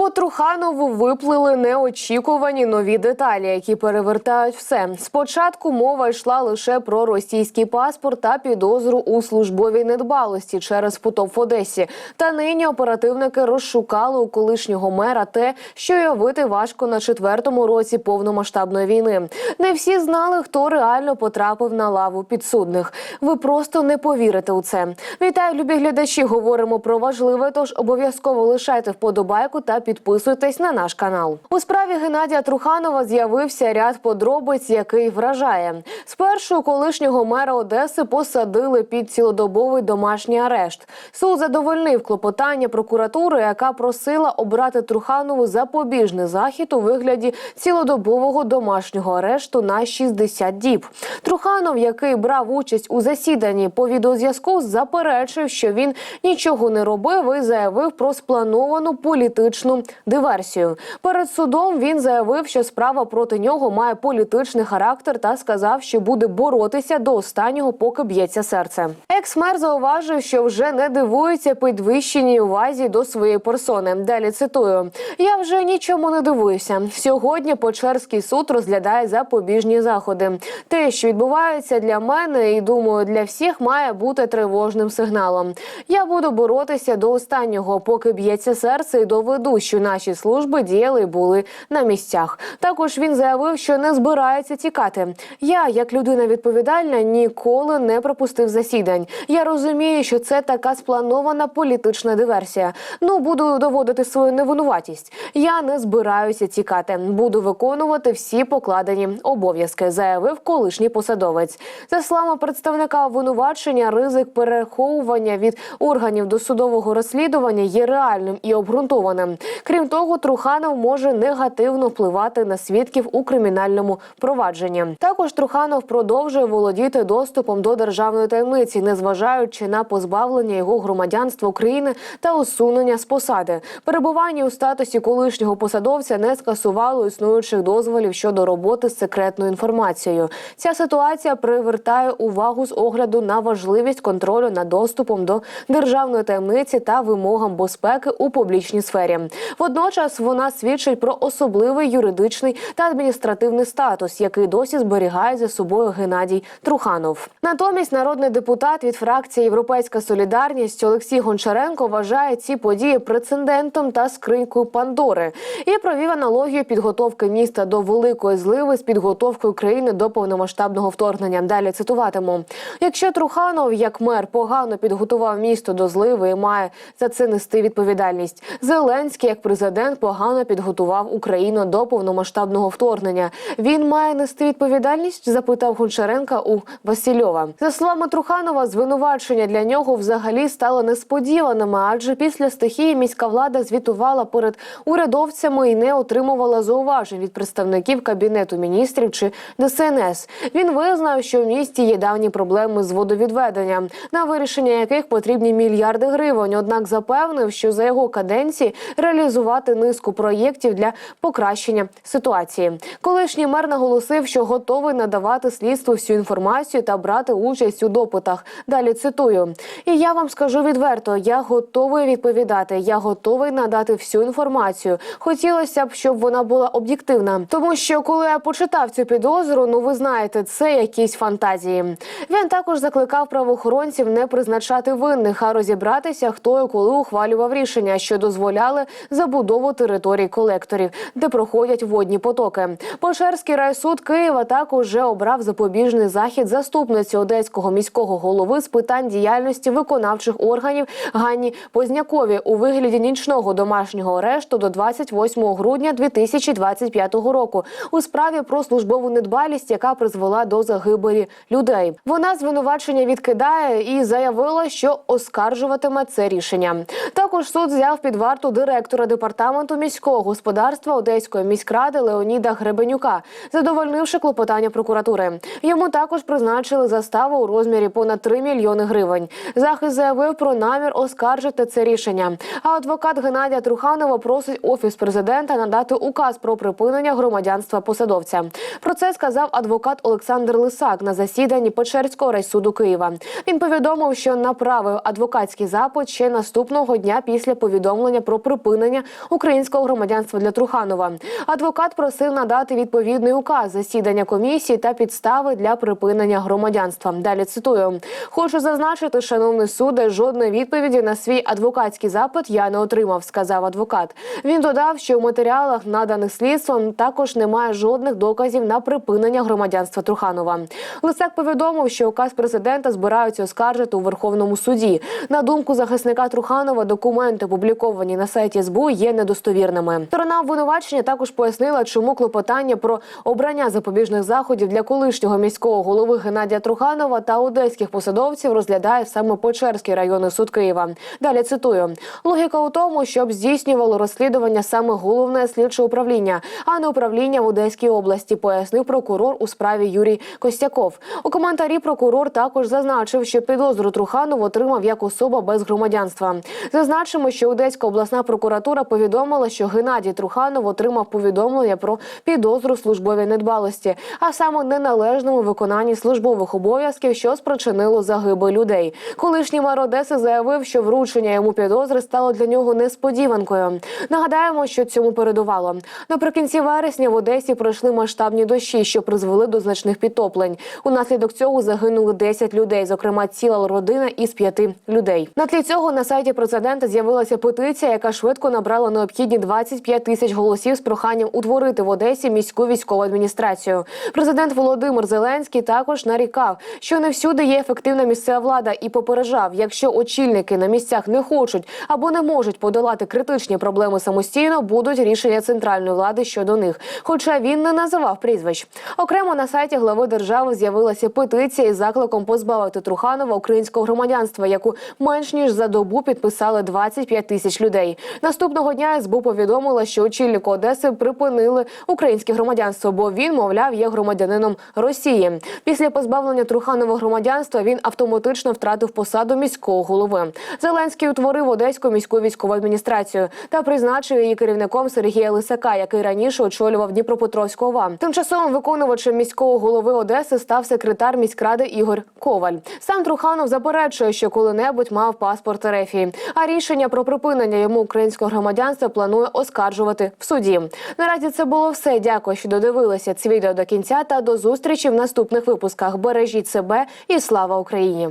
По Труханову виплили неочікувані нові деталі, які перевертають все. Спочатку мова йшла лише про російський паспорт та підозру у службовій недбалості через потоп в Одесі. Та нині оперативники розшукали у колишнього мера те, що уявити важко на четвертому році повномасштабної війни. Не всі знали, хто реально потрапив на лаву підсудних. Ви просто не повірите у це. Вітаю, любі глядачі. Говоримо про важливе, тож обов'язково лишайте вподобайку та підписуйтесь на наш канал. У справі Геннадія Труханова з'явився ряд подробиць, який вражає. Спершу колишнього мера Одеси посадили під цілодобовий домашній арешт. Суд задовольнив клопотання прокуратури, яка просила обрати Труханову запобіжний захід у вигляді цілодобового домашнього арешту на 60 діб. Труханов, який брав участь у засіданні по відеозв'язку, заперечив, що він нічого не робив і заявив про сплановану політичну диверсію. Перед судом він заявив, що справа проти нього має політичний характер та сказав, що буде боротися до останнього, поки б'ється серце. Екс-мер зауважив, що вже не дивується підвищеній увазі до своєї персони. Далі цитую: я вже нічому не дивуюся. Сьогодні Печерський суд розглядає запобіжні заходи. Те, що відбувається для мене, і думаю, для всіх має бути тривожним сигналом. Я буду боротися до останнього, поки б'ється серце, і доведу, що наші служби діяли і були на місцях. Також він заявив, що не збирається тікати. Я, як людина відповідальна, ніколи не пропустив засідань. Я розумію, що це така спланована політична диверсія. Ну буду доводити свою невинуватість. Я не збираюся тікати. Буду виконувати всі покладені обов'язки, заявив колишній посадовець. За словами представника обвинувачення, ризик переховування від органів досудового розслідування є реальним і обґрунтованим. Крім того, Труханов може негативно впливати на свідків у кримінальному провадженні. Також Труханов продовжує володіти доступом до державної таємниці, незважаючи на позбавлення його громадянства України та усунення з посади. Перебування у статусі колишнього посадовця не скасувало існуючих дозволів щодо роботи з секретною інформацією. Ця ситуація привертає увагу з огляду на важливість контролю над доступом до державної таємниці та вимогам безпеки у публічній сфері. Водночас вона свідчить про особливий юридичний та адміністративний статус, який досі зберігає за собою Геннадій Труханов. Натомість народний депутат від фракції Європейська Солідарність Олексій Гончаренко вважає ці події прецедентом та скринькою Пандори і провів аналогію підготовки міста до великої зливи з підготовкою країни до повномасштабного вторгнення. Далі цитуватиму: якщо Труханов, як мер, погано підготував місто до зливи і має за це нести відповідальність. Зеленський, як президент, погано підготував Україну до повномасштабного вторгнення. Він має нести відповідальність? запитав Гончаренка у Васильова. За словами Труханова, звинувачення для нього взагалі стало несподіваними, адже після стихії міська влада звітувала перед урядовцями і не отримувала зауважень від представників кабінету міністрів чи ДСНС. Він визнав, що в місті є давні проблеми з водовідведенням, на вирішення яких потрібні мільярди гривень. Однак запевнив, що за його каденції реалізувати низку проєктів для покращення ситуації. Колишній мер наголосив, що готовий надавати слідству всю інформацію та брати участь у допитах. Далі цитую: і я вам скажу відверто: я готовий відповідати. Я готовий надати всю інформацію. Хотілося б, щоб вона була об'єктивна, тому що коли я почитав цю підозру, ну ви знаєте, це якісь фантазії. Він також закликав правоохоронців не призначати винних, а розібратися, хто і коли ухвалював рішення, що дозволяли забудову територій колекторів, де проходять водні потоки. Печерський райсуд Києва також вже обрав запобіжний захід заступниці одеського міського голови з питань діяльності виконавчих органів Ганні Познякові у вигляді нічного домашнього арешту до 28 грудня 2025 року у справі про службову недбалість, яка призвела до загибелі людей. Вона звинувачення відкидає і заявила, що оскаржуватиме це рішення. Також суд взяв під варту директора департаменту міського господарства Одеської міськради Леоніда Гребенюка, задовольнивши клопотання прокуратури. Йому також призначили заставу у розмірі понад 3 мільйони гривень. Захист заявив про намір оскаржити це рішення. А адвокат Геннадія Труханова просить офіс президента надати указ про припинення громадянства посадовця. Про це сказав адвокат Олександр Лисак на засіданні Печерського райсуду Києва. Він повідомив, що направив адвокатський запит ще наступного дня після повідомлення про припинення припинення українського громадянства для Труханова. Адвокат просив надати відповідний указ засідання комісії та підстави для припинення громадянства. Далі цитую: хочу зазначити, шановний суде, жодної відповіді на свій адвокатський запит я не отримав, сказав адвокат. Він додав, що у матеріалах, наданих слідством, також немає жодних доказів на припинення громадянства Труханова. Лисак повідомив, що указ президента збираються оскаржити у Верховному суді. На думку захисника Труханова, документи, опубліковані на сайті СБУ, є недостовірними. Сторона обвинувачення також пояснила, чому клопотання про обрання запобіжних заходів для колишнього міського голови Геннадія Труханова та одеських посадовців розглядає саме Печерський районний суд Києва. Далі цитую: логіка у тому, щоб здійснювало розслідування саме головне слідче управління, а не управління в Одеській області, пояснив прокурор у справі Юрій Костяков. У коментарі прокурор також зазначив, що підозру Труханов отримав як особа без громадянства. Зазначимо, що Одеська обласна прокуратура повідомила, що Геннадій Труханов отримав повідомлення про підозру службовій недбалості, а саме неналежному виконанні службових обов'язків, що спричинило загибель людей. Колишній мер Одеси заявив, що вручення йому підозри стало для нього несподіванкою. Нагадаємо, що цьому передувало. Наприкінці вересня в Одесі пройшли масштабні дощі, що призвели до значних підтоплень. Унаслідок цього загинули 10 людей, зокрема ціла родина із п'яти людей. На тлі цього на сайті президента з'явилася петиція, яка швидко набрала необхідні 25 тисяч голосів з проханням утворити в Одесі міську військову адміністрацію. Президент Володимир Зеленський також нарікав, що не всюди є ефективна місцева влада, і попереджав, якщо очільники на місцях не хочуть або не можуть подолати критичні проблеми самостійно, будуть рішення центральної влади щодо них. Хоча він не називав прізвищ. Окремо на сайті глави держави з'явилася петиція із закликом позбавити Труханова українського громадянства, яку менш ніж за добу підписали 25 тисяч людей. Наступного дня СБУ повідомила, що очільнику Одеси припинили українське громадянство, бо він, мовляв, є громадянином Росії. Після позбавлення Труханова громадянства він автоматично втратив посаду міського голови. Зеленський утворив Одеську міську військову адміністрацію та призначив її керівником Сергія Лисака, який раніше очолював Дніпропетровську ОВА. Тимчасовим виконувачем міського голови Одеси став секретар міськради Ігор Коваль. Сам Труханов заперечує, що коли-небудь мав паспорт Рефії, а рішення про припинення йому українського громадянства планує оскаржувати в суді. Наразі це було все. Дякую, що додивилися це відео до кінця. Та до зустрічі в наступних випусках. Бережіть себе і слава Україні!